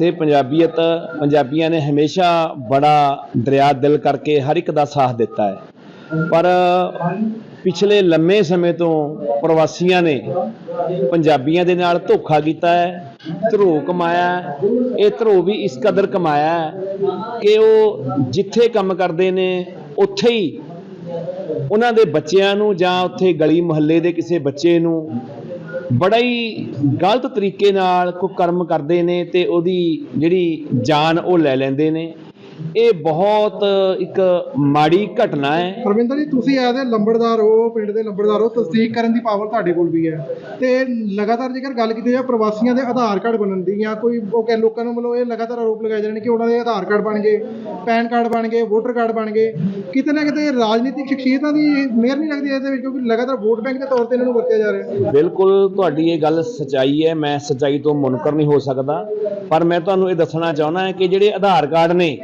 ਤੇ ਪੰਜਾਬੀਅਤ, ਪੰਜਾਬੀਆਂ ਨੇ ਹਮੇਸ਼ਾ ਬੜਾ ਦਰਿਆ ਦਿਲ ਕਰਕੇ ਹਰ ਇੱਕ ਦਾ ਸਾਥ ਦਿੱਤਾ ਹੈ। ਪਰ ਪਿਛਲੇ ਲੰਮੇ ਸਮੇਂ ਤੋਂ ਪ੍ਰਵਾਸੀਆਂ ਨੇ ਪੰਜਾਬੀਆਂ ਦੇ ਨਾਲ ਧੋਖਾ ਕੀਤਾ ਹੈ ਧਰੋ ਕਮਾਇਆ ਇਹ ਧਰੋ ਵੀ ਇਸ ਕਦਰ ਕਮਾਇਆ ਕਿ ਉਹ ਜਿੱਥੇ ਕੰਮ ਕਰਦੇ ਨੇ, ਉੱਥੇ ਹੀ ਉਹਨਾਂ ਦੇ ਬੱਚਿਆਂ ਨੂੰ ਜਾਂ ਉੱਥੇ ਗਲੀ ਮੁਹੱਲੇ ਦੇ ਕਿਸੇ ਬੱਚੇ ਨੂੰ ਬੜਾ ਹੀ ਗਲਤ ਤਰੀਕੇ ਨਾਲ ਕੋਈ ਕਰਮ ਕਰਦੇ ਨੇ ਤੇ ਉਹਦੀ ਜਿਹੜੀ ਜਾਨ ਉਹ ਲੈ ਲੈਂਦੇ ਨੇ। ਇਹ ਬਹੁਤ ਇੱਕ ਮਾੜੀ ਘਟਨਾ ਹੈ। ਪਰਵਿੰਦਰ ਜੀ, ਤੁਸੀਂ ਐਜ਼ ਲੰਬੜਦਾਰ ਹੋ, ਪਿੰਡ ਦੇ ਲੰਬੜਦਾਰ ਹੋ, ਤਸਦੀਕ ਕਰਨ ਦੀ ਪਾਵਰ ਤੁਹਾਡੇ ਕੋਲ ਵੀ ਹੈ। ਤੇ ਲਗਾਤਾਰ ਜੇਕਰ ਗੱਲ ਕੀਤੀ ਜਾਏ, ਪ੍ਰਵਾਸੀਆਂ ਦੇ ਆਧਾਰ ਕਾਰਡ ਬਣਨ ਦੀ ਜਾਂ ਕੋਈ ਉਹ ਕਹਿ ਲੋਕਾਂ ਨੂੰ ਮਤਲਬ ਇਹ ਲਗਾਤਾਰ ਆਰੋਪ ਲਗਾਏ ਜਾਂਦੇ ਨੇ ਕਿ ਉਹਨਾਂ ਦੇ ਆਧਾਰ ਕਾਰਡ ਬਣ ਗਏ। ਪੈਨ ਕਾਰਡ ਬਣ ਗਏ, ਵੋਟਰ ਕਾਰਡ ਬਣ ਗਏ, ਕਿਤੇ ਨਾ ਕਿਤੇ ਰਾਜਨੀਤਿਕ ਸ਼ਖਸੀਅਤਾਂ ਦੀ ਮਿਹਰ ਨਹੀਂ ਲੱਗਦੀ ਇਹਦੇ ਵਿੱਚ ਕਿਉਂਕਿ ਲਗਾਤਾਰ ਵੋਟ ਬੈਂਕ ਦੇ ਤੌਰ ਤੇ ਇਹਨਾਂ ਨੂੰ ਵਰਤਿਆ ਜਾ ਰਿਹਾ ਹੈ। ਬਿਲਕੁਲ ਤੁਹਾਡੀ ਇਹ ਗੱਲ ਸਚਾਈ ਹੈ, ਮੈਂ ਸਚਾਈ ਤੋਂ ਮੁਨਕਰ ਨਹੀਂ ਹੋ ਸਕਦਾ, ਪਰ ਮੈਂ ਤੁਹਾਨੂੰ ਇਹ ਦੱਸਣਾ ਚਾਹੁੰਦਾ ਹਾਂ ਕਿ ਜਿਹੜੇ ਆਧਾਰ ਕਾਰਡ ਨੇ,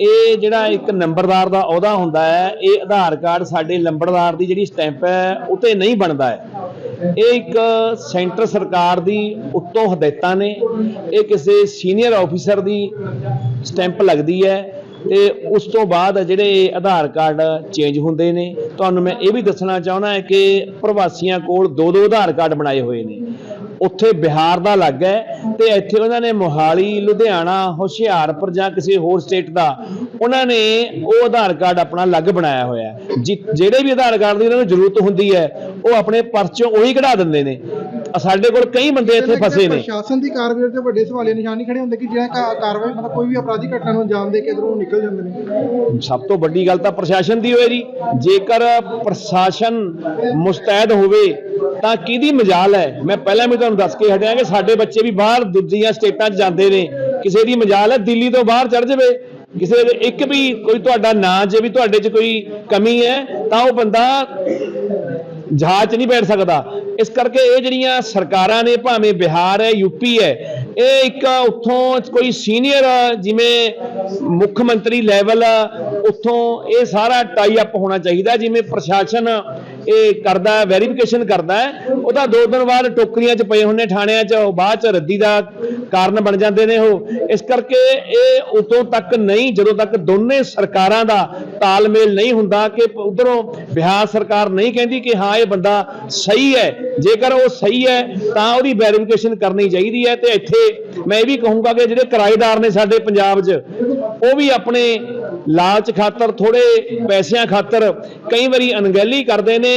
ਇਹ ਜਿਹੜਾ ਇੱਕ ਨੰਬਰਦਾਰ ਦਾ ਅਹੁਦਾ ਹੁੰਦਾ ਹੈ, ਇਹ ਆਧਾਰ ਕਾਰਡ ਸਾਡੇ ਲੰਬੜਦਾਰ ਦੀ ਜਿਹੜੀ ਸਟੈਂਪ ਹੈ ਉਤੇ ਨਹੀਂ ਬਣਦਾ ਹੈ। ਇਹ ਇੱਕ ਸੈਂਟਰ ਸਰਕਾਰ ਦੀ ਉੱਤੋਂ ਹਦਾਇਤਾਂ ਨੇ, ਇਹ ਕਿਸੇ ਸੀਨੀਅਰ ਆਫੀਸਰ ਦੀ ਸਟੈਂਪ ਲੱਗਦੀ ਹੈ ਤੇ ਉਸ ਤੋਂ ਬਾਅਦ ਜਿਹੜੇ ਆਧਾਰ ਕਾਰਡ ਚੇਂਜ ਹੁੰਦੇ ਨੇ, ਤੁਹਾਨੂੰ ਮੈਂ ਇਹ ਵੀ ਦੱਸਣਾ ਚਾਹੁੰਦਾ ਹਾਂ ਕਿ ਪ੍ਰਵਾਸੀਆਂ ਕੋਲ ਦੋ ਦੋ ਆਧਾਰ ਕਾਰਡ ਬਣਾਏ ਹੋਏ ਨੇ। ਉੱਥੇ ਬਿਹਾਰ ਦਾ ਅਲੱਗ ਹੈ ਤੇ ਇੱਥੇ ਉਹਨਾਂ ਨੇ ਮੋਹਾਲੀ, ਲੁਧਿਆਣਾ, ਹੁਸ਼ਿਆਰਪੁਰ ਜਾਂ ਕਿਸੇ ਹੋਰ ਸਟੇਟ ਦਾ, ਉਹਨਾਂ ਨੇ ਉਹ ਆਧਾਰ ਕਾਰਡ ਆਪਣਾ ਅਲੱਗ ਬਣਾਇਆ ਹੋਇਆ ਜਿ- ਜਿਹੜੇ ਵੀ ਆਧਾਰ ਕਾਰਡ ਦੀ ਉਹਨਾਂ ਨੂੰ ਜ਼ਰੂਰਤ ਹੁੰਦੀ ਹੈ, ਉਹ ਆਪਣੇ ਪਰਚੋਂ ਉਹੀ ਕਢਾ ਦਿੰਦੇ ਨੇ। ਸਾਡੇ ਕੋਲ ਕਈ ਬੰਦੇ ਇੱਥੇ ਫਸੇ ਨੇ। ਪ੍ਰਸ਼ਾਸਨ ਦੀ ਕਾਰਵਾਈ ਤੇ ਵੱਡੇ ਸਵਾਲੀਆ ਨਿਸ਼ਾਨ ਨਹੀਂ ਖੜੇ ਹੁੰਦੇ ਕਿ ਜਿਹੜਾ ਕਾ- ਕਾਰਵਾਈ ਮਤਲਬ ਕੋਈ ਵੀ ਅਪਰਾਧਿਕ ਘਟਨਾ ਨੂੰ ਅੰਜਾਮ ਦੇ ਕੇ ਇਧਰੋਂ ਨਿਕਲ ਜਾਂਦੇ ਨੇ। ਸਭ ਤੋਂ ਵੱਡੀ ਗੱਲ ਤਾਂ ਪ੍ਰਸ਼ਾਸਨ ਦੀ ਹੋਏ ਜੀ ਜੇਕਰ ਪ੍ਰਸ਼ਾਸਨ ਮੁਸਤੈਦ ਹੋਵੇ ਤਾਂ ਕਿਹਦੀ ਮਜਾਲ ਹੈ? ਮੈਂ ਪਹਿਲਾਂ ਵੀ ਤੁਹਾਨੂੰ ਦੱਸ ਕੇ ਹਟਿਆ ਕਿ ਸਾਡੇ ਬੱਚੇ ਵੀ ਬਾਹਰ ਦੂਜੀਆਂ ਸਟੇਟਾਂ 'ਚ ਜਾਂਦੇ ਨੇ। ਕਿਸੇ ਦੀ ਮਜਾਲ ਹੈ ਦਿੱਲੀ ਤੋਂ ਬਾਹਰ ਚੜ ਜਾਵੇ। ਕਿਸੇ ਦੇ ਇੱਕ ਵੀ ਕੋਈ ਤੁਹਾਡਾ ਨਾਂ ਜੇ ਵੀ ਤੁਹਾਡੇ 'ਚ ਕੋਈ ਕਮੀ ਹੈ ਤਾਂ ਉਹ ਬੰਦਾ ਜਹਾਜ਼ 'ਚ ਨਹੀਂ ਬੈਠ ਸਕਦਾ। ਇਸ ਕਰਕੇ ਇਹ ਜਿਹੜੀਆਂ ਸਰਕਾਰਾਂ ਨੇ ਭਾਵੇਂ ਬਿਹਾਰ ਹੈ ਯੂਪੀ ਹੈ, ਇਹ ਇੱਕ ਉੱਥੋਂ ਕੋਈ ਸੀਨੀਅਰ ਜਿਵੇਂ ਮੁੱਖ ਮੰਤਰੀ ਲੈਵਲ ਉੱਥੋਂ ਇਹ ਸਾਰਾ ਟਾਈ ਅਪ ਹੋਣਾ ਚਾਹੀਦਾ, ਜਿਵੇਂ ਪ੍ਰਸ਼ਾਸਨ ਇਹ ਕਰਦਾ ਹੈ ਵੈਰੀਫਿਕੇਸ਼ਨ ਕਰਦਾ ਹੈ। ਉਹਦਾ ਦੋ ਦਿਨ ਬਾਅਦ ਟੋਕਰੀਆਂ 'ਚ ਪਏ ਹੁੰਦੇ ਥਾਣਿਆਂ 'ਚ, ਉਹ ਬਾਅਦ 'ਚ ਰੱਦੀ ਦਾ ਕਾਰਨ ਬਣ ਜਾਂਦੇ ਨੇ ਉਹ। ਇਸ ਕਰਕੇ ਇਹ ਉਦੋਂ ਤੱਕ ਨਹੀਂ, ਜਦੋਂ ਤੱਕ ਦੋਨੇ ਸਰਕਾਰਾਂ ਦਾ ਤਾਲਮੇਲ ਨਹੀਂ ਹੁੰਦਾ ਕਿ ਉਧਰੋਂ ਬਿਹਾਰ ਸਰਕਾਰ ਨਹੀਂ ਕਹਿੰਦੀ ਕਿ ਹਾਂ, ਇਹ ਬੰਦਾ ਸਹੀ ਹੈ। ਜੇਕਰ ਉਹ ਸਹੀ ਹੈ, ਤਾਂ ਉਹਦੀ ਵੈਰੀਫਿਕੇਸ਼ਨ ਕਰਨੀ ਚਾਹੀਦੀ ਹੈ ਤੇ ਇੱਥੇ ਮੈਂ ਇਹ ਵੀ ਕਹੂੰਗਾ ਕਿ ਜਿਹੜੇ ਕਿਰਾਏਦਾਰ ਨੇ ਸਾਡੇ ਪੰਜਾਬ 'ਚ, ਉਹ ਵੀ ਆਪਣੇ ਲਾਲਚ ਖਾਤਰ ਥੋੜੇ ਪੈਸਿਆਂ ਖਾਤਰ ਕਈ ਵਾਰੀ ਅਣਗਹਿਲੀ ਕਰਦੇ ਨੇ।